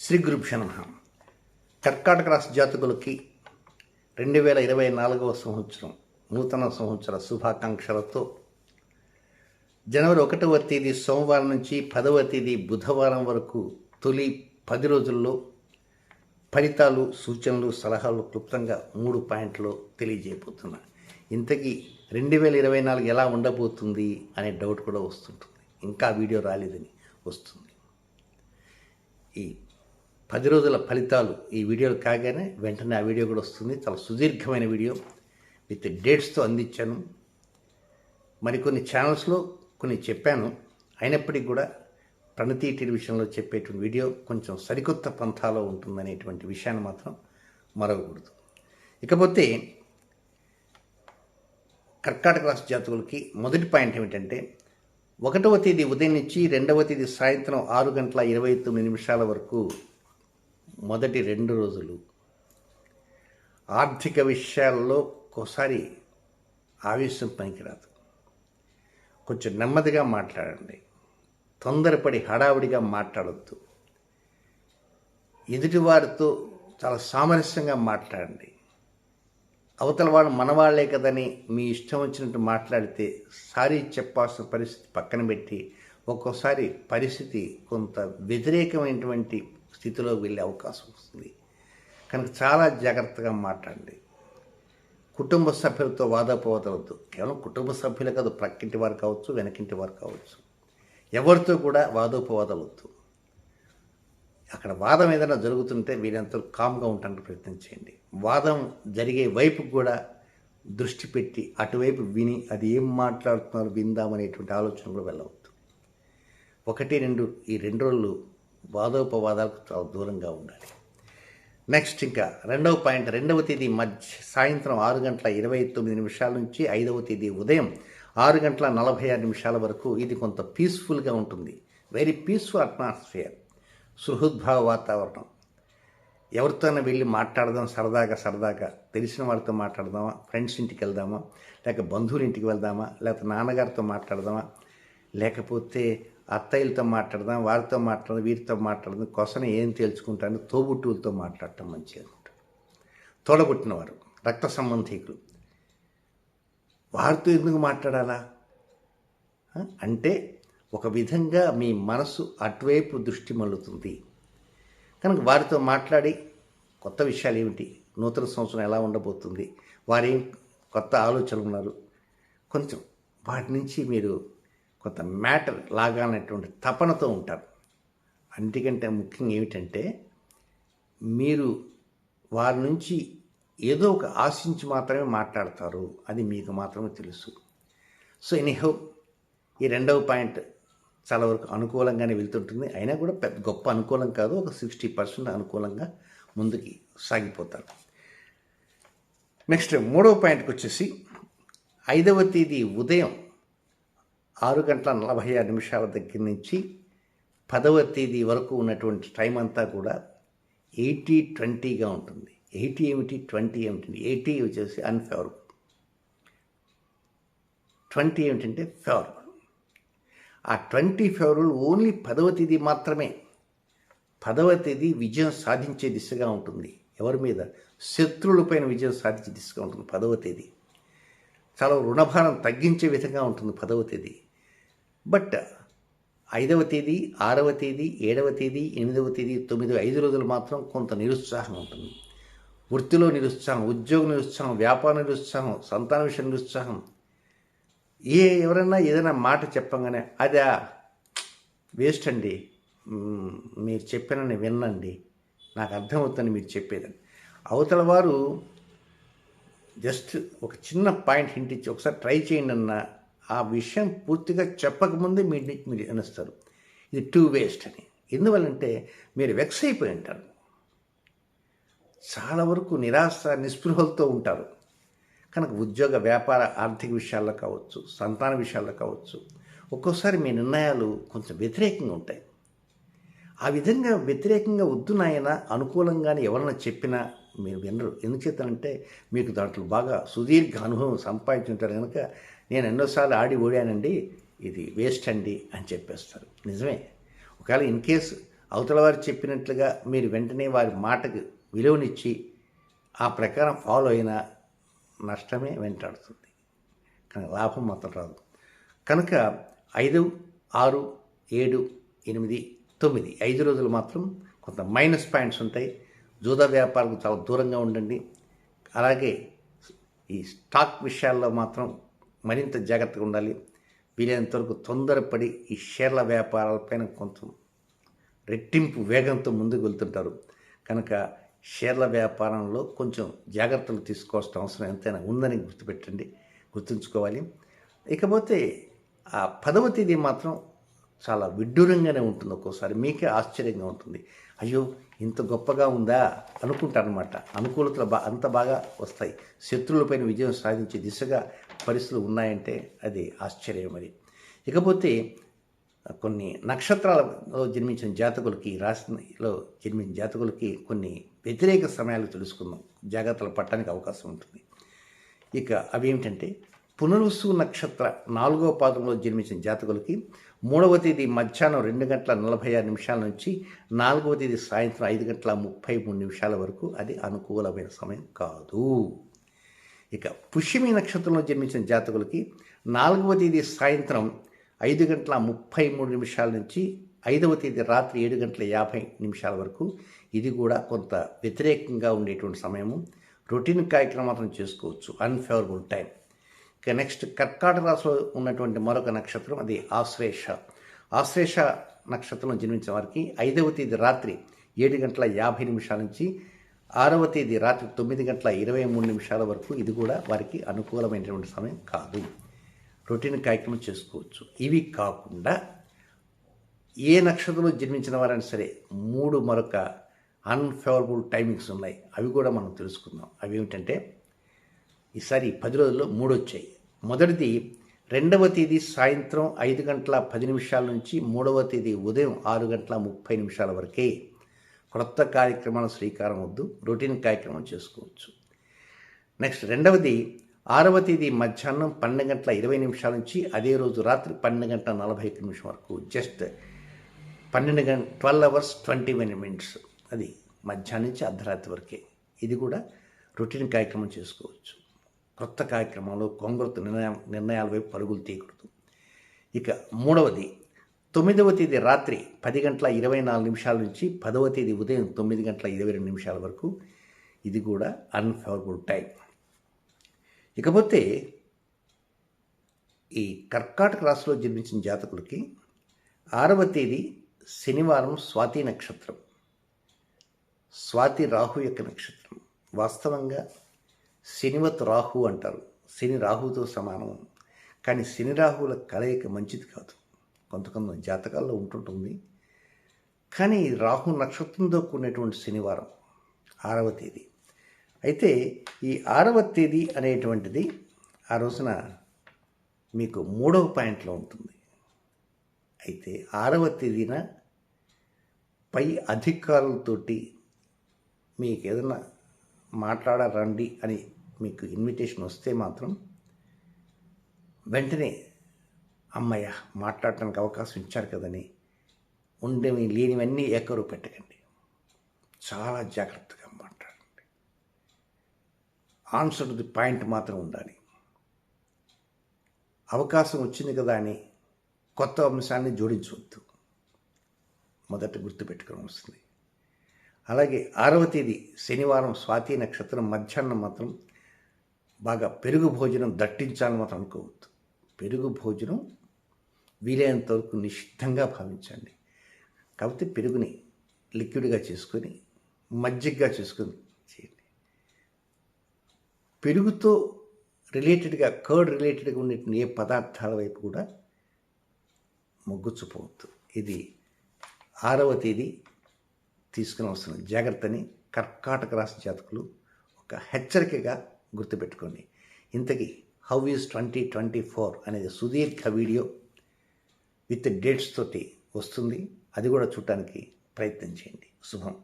శ్రీ గురుభ్య నమ. కర్కాటక రాష్ట్ర జాతకులకి రెండు వేల ఇరవై నాలుగవ సంవత్సరం నూతన సంవత్సర శుభాకాంక్షలతో జనవరి ఒకటవ తేదీ సోమవారం నుంచి పదవ తేదీ బుధవారం వరకు తొలి పది రోజుల్లో ఫలితాలు సూచనలు సలహాలు క్లుప్తంగా మూడు పాయింట్లు తెలియజేయబోతున్నా. ఇంతకీ రెండు వేల ఇరవై నాలుగు ఎలా ఉండబోతుంది అనే డౌట్ కూడా వస్తుంటుంది. ఇంకా వీడియో రాలేదని వస్తుంది. ఈ పది రోజుల ఫలితాలు ఈ వీడియోలు కాగానే వెంటనే ఆ వీడియో కూడా వస్తుంది. చాలా సుదీర్ఘమైన వీడియో. విత్ డేట్స్తో అందించాను. మరికొన్ని ఛానల్స్లో కొన్ని చెప్పాను. అయినప్పటికీ కూడా ప్రణతి టెలివిజన్లో చెప్పేటువంటి వీడియో కొంచెం సరికొత్త పంథాలో ఉంటుందనేటువంటి విషయాన్ని మాత్రం మరవకూడదు. ఇకపోతే కర్కాటక రాష్ట్ర జాతకులకి మొదటి పాయింట్ ఏమిటంటే ఒకటవ తేదీ ఉదయం నుంచి రెండవ తేదీ సాయంత్రం ఆరు గంటల ఇరవై తొమ్మిది నిమిషాల వరకు మొదటి రెండు రోజులు ఆర్థిక విషయాల్లో ఒక్కోసారి ఆవేశం పనికిరాదు. కొంచెం నెమ్మదిగా మాట్లాడండి. తొందరపడి హడావుడిగా మాట్లాడద్దు. ఎదుటివారితో చాలా సామరస్యంగా మాట్లాడండి. అవతల వాళ్ళు మనవాళ్ళే కదని మీ ఇష్టం వచ్చినట్టు మాట్లాడితే సారీ చెప్పాల్సిన పరిస్థితి పక్కన పెట్టి ఒక్కోసారి పరిస్థితి కొంత వ్యతిరేకమైనటువంటి స్థితిలో వెళ్ళే అవకాశం వస్తుంది. కనుక చాలా జాగ్రత్తగా మాట్లాడండి. కుటుంబ సభ్యులతో వాదపోవద్దు కేవలం కుటుంబ సభ్యులే కాదు ప్రక్కింటి వారు కావచ్చు వెనకింటి వారు కావచ్చు. ఎవరితో కూడా వాదోపవాదవద్దు అక్కడ వాదం ఏదైనా జరుగుతుంటే వీరంతా కామ్గా ఉండడానికి ప్రయత్నం చేయండి. వాదం జరిగే వైపు కూడా దృష్టి పెట్టి అటువైపు విని అది ఏం మాట్లాడుతున్నారు విందామనేటువంటి ఆలోచన కూడా వెళ్ళవద్దు. ఒకటి రెండు ఈ రెండు రోజులు వాదోపవాదాలకు చాలా దూరంగా ఉండాలి. నెక్స్ట్ ఇంకా రెండవ పాయింట్ రెండవ తేదీ మధ్య సాయంత్రం ఆరు గంటల ఇరవై తొమ్మిది నిమిషాల నుంచి ఐదవ తేదీ ఉదయం ఆరు గంటల నలభై ఆరు నిమిషాల వరకు ఇది కొంత పీస్ఫుల్గా ఉంటుంది. వెరీ పీస్ఫుల్ అట్మాస్ఫియర్ సుహృద్భావ వాతావరణం. ఎవరితోనే వెళ్ళి మాట్లాడదాం సరదాగా సరదాగా. తెలిసిన వారితో మాట్లాడదామా? ఫ్రెండ్స్ ఇంటికి వెళ్దామా? లేక బంధువుల ఇంటికి వెళ్దామా? లేకపోతే నాన్నగారితో మాట్లాడదామా? లేకపోతే అత్తయ్యలతో మాట్లాడదాం వారితో మాట్లాడదాం వీరితో మాట్లాడదాం కోసం ఏం తెలుసుకుంటాను తోబుట్టువులతో మాట్లాడటం మంచిది అనమాట. తోడబుట్టినవారు రక్త సంబంధికులు. వారితో ఎందుకు మాట్లాడాలా? అంటే ఒక విధంగా మీ మనసు అటువైపు దృష్టి మళ్ళుతుంది కనుక వారితో మాట్లాడి కొత్త విషయాలు ఏమిటి? నూతన సంవత్సరం ఎలా ఉండబోతుంది? వారేం కొత్త ఆలోచనలు ఉన్నారు? కొంచెం వాటి నుంచి మీరు కొంత మ్యాటర్ లాగానటువంటి తపనతో ఉంటారు. అందుకంటే ముఖ్యంగా ఏమిటంటే మీరు వారి నుంచి ఏదో ఒక ఆశించి మాత్రమే మాట్లాడతారు. అది మీకు మాత్రమే తెలుసు. సో ఎనీహౌ ఈ రెండవ పాయింట్ చాలా వరకు అనుకూలంగానే వెళ్తుంటుంది. అయినా కూడా పెద్ద గొప్ప అనుకూలం కాదు. ఒక సిక్స్టీ పర్సెంట్ అనుకూలంగా ముందుకి సాగిపోతారు. నెక్స్ట్ మూడవ పాయింట్కి వచ్చేసి ఐదవ తేదీ ఉదయం ఆరు గంటల నలభై ఆరు నిమిషాల దగ్గర నుంచి పదవ తేదీ వరకు ఉన్నటువంటి టైం అంతా కూడా ఎయిటీ ట్వంటీగా ఉంటుంది. ఎయిటీ ఏమిటి? ట్వంటీ ఏమిటి? ఎయిటీ వచ్చేసి అన్ఫేవరబుల్. ట్వంటీ ఏమిటంటే ఫేవరబుల్. ఆ ట్వంటీ ఫేవరబుల్ ఓన్లీ పదవ తేదీ మాత్రమే. పదవ తేదీ విజయం సాధించే దిశగా ఉంటుంది. ఎవరి మీద? శత్రువులపైన విజయం సాధించే దిశగా ఉంటుంది పదవ తేదీ. చాలా రుణభారం తగ్గించే విధంగా ఉంటుంది పదవ తేదీ. బట్ ఐదవ తేదీ ఆరవ తేదీ ఏడవ తేదీ ఎనిమిదవ తేదీ తొమ్మిది ఐదు రోజులు మాత్రం కొంత నిరుత్సాహం ఉంటుంది. వృత్తిలో నిరుత్సాహం ఉద్యోగ నిరుత్సాహం వ్యాపార నిరుత్సాహం సంతాన విషయం నిరుత్సాహం. ఏ ఎవరైనా ఏదైనా మాట చెప్పగానే అదా వేస్ట్ అండి. మీరు చెప్పినని వినండి నాకు అర్థమవుతుందని మీరు చెప్పేదని. అవతల వారు జస్ట్ ఒక చిన్న పాయింట్ హింట్ ఇచ్చి ఒకసారి ట్రై చేయండి అన్న ఆ విషయం పూర్తిగా చెప్పకముందే మీ మీరు అనేస్తారు ఇది టూ వేస్ట్ అని. ఎందువల్లంటే మీరు వెక్స్ అయిపోయి ఉంటారు. చాలా వరకు నిరాశ నిస్పృహలతో ఉంటారు. కనుక ఉద్యోగ వ్యాపార ఆర్థిక విషయాల్లో కావచ్చు సంతాన విషయాల్లో కావచ్చు ఒక్కోసారి మీ నిర్ణయాలు కొంచెం వ్యతిరేకంగా ఉంటాయి. ఆ విధంగా వ్యతిరేకంగా వద్దు నాయన అనుకూలంగానే ఎవరైనా చెప్పినా మీరు వినరు. ఎందుచేతనంటే మీకు దాంట్లో బాగా సుదీర్ఘ అనుభవం సంపాదించుంటారు కనుక నేను ఎన్నోసార్లు ఆడి ఓడానండి ఇది వేస్ట్ అండి అని చెప్పేస్తారు. నిజమే. ఒకవేళ ఇన్ కేస్ అవతల వారు చెప్పినట్లుగా మీరు వెంటనే వారి మాటకు విలువనిచ్చి ఆ ప్రకారం ఫాలో అయినా నష్టమే వెంటాడుతుంది. కానీ లాభం మాత్రం రాదు. కనుక ఐదు ఆరు ఏడు ఎనిమిది తొమ్మిది ఐదు రోజులు మాత్రం కొంత మైనస్ పాయింట్స్ ఉంటాయి. జూద వ్యాపారాలకు చాలా దూరంగా ఉండండి. అలాగే ఈ స్టాక్ విషయాల్లో మాత్రం మరింత జాగ్రత్తగా ఉండాలి. వీలైనంత వరకు తొందరపడి ఈ షేర్ల వ్యాపారాలపైన కొంత రెట్టింపు వేగంతో ముందుకు వెళ్తుంటారు. కనుక షేర్ల వ్యాపారంలో కొంచెం జాగ్రత్తలు తీసుకోవాల్సిన అవసరం ఎంతైనా ఉందని గుర్తుపెట్టండి గుర్తుంచుకోవాలి. ఇకపోతే ఆ పదవ తేదీ మాత్రం చాలా విడ్డూరంగానే ఉంటుంది ఒక్కోసారి. మీకే ఆశ్చర్యంగా ఉంటుంది. అయ్యో ఇంత గొప్పగా ఉందా అనుకుంటారనమాట అనుకూలతలు బా అంత బాగా వస్తాయి. శత్రువులపైన విజయం సాధించే దిశగా పరిస్థితులు ఉన్నాయంటే అది ఆశ్చర్యం మరి. ఇకపోతే కొన్ని నక్షత్రాలలో జన్మించిన జాతకులకి రాశిలో జన్మించిన జాతకులకి కొన్ని వ్యతిరేక సమయాలు తెలుసుకుందాం. జాగ్రత్తలు పట్టడానికి అవకాశం ఉంటుంది. ఇక అవి ఏమిటంటే పునరుసు నక్షత్ర నాలుగవ పాదంలో జన్మించిన జాతకులకి మూడవ తేదీ మధ్యాహ్నం రెండు గంటల నలభై ఆరు నిమిషాల నుంచి నాలుగవ తేదీ సాయంత్రం ఐదు గంటల ముప్పై మూడు నిమిషాల వరకు అది అనుకూలమైన సమయం కాదు. ఇక పుష్యమి నక్షత్రంలో జన్మించిన జాతకులకి నాలుగవ తేదీ సాయంత్రం ఐదు గంటల ముప్పై మూడు నిమిషాల నుంచి ఐదవ తేదీ రాత్రి ఏడు గంటల యాభై నిమిషాల వరకు ఇది కూడా కొంత వ్యతిరేకంగా ఉండేటువంటి సమయము. రొటీన్ కార్యక్రమం చేసుకోవచ్చు. అన్ఫేవరబుల్ టైం నెక్స్ట్ కర్కాటక రాశిలో ఉన్నటువంటి మరొక నక్షత్రం అది ఆశ్లేష ఆశ్లేష నక్షత్రం జన్మించిన వారికి ఐదవ తేదీ రాత్రి ఏడు గంటల యాభై నిమిషాల నుంచి ఆరవ తేదీ రాత్రి తొమ్మిది గంటల ఇరవై మూడు నిమిషాల వరకు ఇది కూడా వారికి అనుకూలమైనటువంటి సమయం కాదు. రొటీన్ కార్యక్రమం చేసుకోవచ్చు. ఇవి కాకుండా ఏ నక్షత్రంలో జన్మించిన వారైనా సరే మూడు మరొక అన్ఫేవరబుల్ టైమింగ్స్ ఉన్నాయి. అవి కూడా మనం తెలుసుకుందాం. అవి ఏమిటంటే ఈసారి పది రోజుల్లో మూడు వచ్చాయి మొదటిది రెండవ తేదీ సాయంత్రం ఐదు గంటల పది నిమిషాల నుంచి మూడవ తేదీ ఉదయం ఆరు గంటల ముప్పై నిమిషాల వరకే క్రొత్త కార్యక్రమాల శ్రీకారం వద్దు రొటీన్ కార్యక్రమం చేసుకోవచ్చు. నెక్స్ట్ రెండవది ఆరవ తేదీ మధ్యాహ్నం పన్నెండు గంటల ఇరవై నిమిషాల నుంచి అదే రోజు రాత్రి పన్నెండు గంటల నలభై ఒక్క నిమిషం వరకు జస్ట్ పన్నెండు గంట twelve hours twenty one minutes అది మధ్యాహ్నం నుంచి అర్ధరాత్రి వరకే. ఇది కూడా రొటీన్ కార్యక్రమం చేసుకోవచ్చు. కొత్త కార్యక్రమంలో కొంగృత నిర్ణయం నిర్ణయాల వైపు పరుగులు తీయకూడదు. ఇక మూడవది తొమ్మిదవ తేదీ రాత్రి పది గంటల ఇరవై నాలుగు నిమిషాల నుంచి పదవ తేదీ ఉదయం తొమ్మిది గంటల ఇరవై రెండు నిమిషాల వరకు ఇది కూడా అన్ఫేవరబుల్ టైం ఇకపోతే ఈ కర్కాటక రాశిలో జన్మించిన జాతకులకి ఆరవ తేదీ శనివారం స్వాతి నక్షత్రం. స్వాతి రాహు యొక్క నక్షత్రం. వాస్తవంగా శనివత్ రాహు అంటారు. శని రాహుతో సమానం. కానీ శని రాహువుల కలయిక మంచిది కాదు. కొంత కొంత జాతకాల్లో ఉంటుంటుంది. కానీ రాహు నక్షత్రంతో కూడినటువంటి శనివారం ఆరవ తేదీ. అయితే ఈ ఆరవ తేదీ అనేటువంటిది ఆ రోజున మీకు మూడవ పాయింట్లో ఉంటుంది. అయితే ఆరవ తేదీన పై అధికారులతోటి మీకు ఏదైనా మాట్లాడరండి అని మీకు ఇన్విటేషన్ వస్తే మాత్రం వెంటనే అమ్మయ్య మాట్లాడటానికి అవకాశం ఇచ్చారు కదని ఉండేవి లేనివన్నీ ఏకరు పెట్టకండి. చాలా జాగ్రత్తగా మాట్లాడండి. ఆన్సర్ ది పాయింట్ మాత్రం ఉండాలి. అవకాశం వచ్చింది కదా అని కొత్త అంశాన్ని జోడించవద్దు. మొదట గుర్తుపెట్టుకోవడం వస్తుంది. అలాగే ఆరవ తేదీ శనివారం స్వాతి నక్షత్రం మధ్యాహ్నం మాత్రం బాగా పెరుగు భోజనం దట్టించాలని మాత్రం అనుకోవద్దు. పెరుగు భోజనం వీలైనంత వరకు నిషిద్ధంగా భావించండి. కాకపోతే పెరుగుని లిక్విడ్గా చేసుకొని మజ్జిగగా చేసుకొని చేయండి. పెరుగుతో రిలేటెడ్గా కర్డ్ రిలేటెడ్గా ఉండే ఏ పదార్థాల వైపు కూడా మొగ్గు చూపవద్దు. ఇది ఆరవ తేదీ తీసుకుని వస్తున్న జాగ్రత్తని కర్కాటక రాష్ట్ర జాతకులు ఒక హెచ్చరికగా గుర్తుపెట్టుకోండి. ఇంతకీ how is twenty twenty four అనేది సుదీర్ఘ వీడియో విత్ డేట్స్ తోటి వస్తుంది. అది కూడా చూడటానికి ప్రయత్నం చేయండి. శుభం.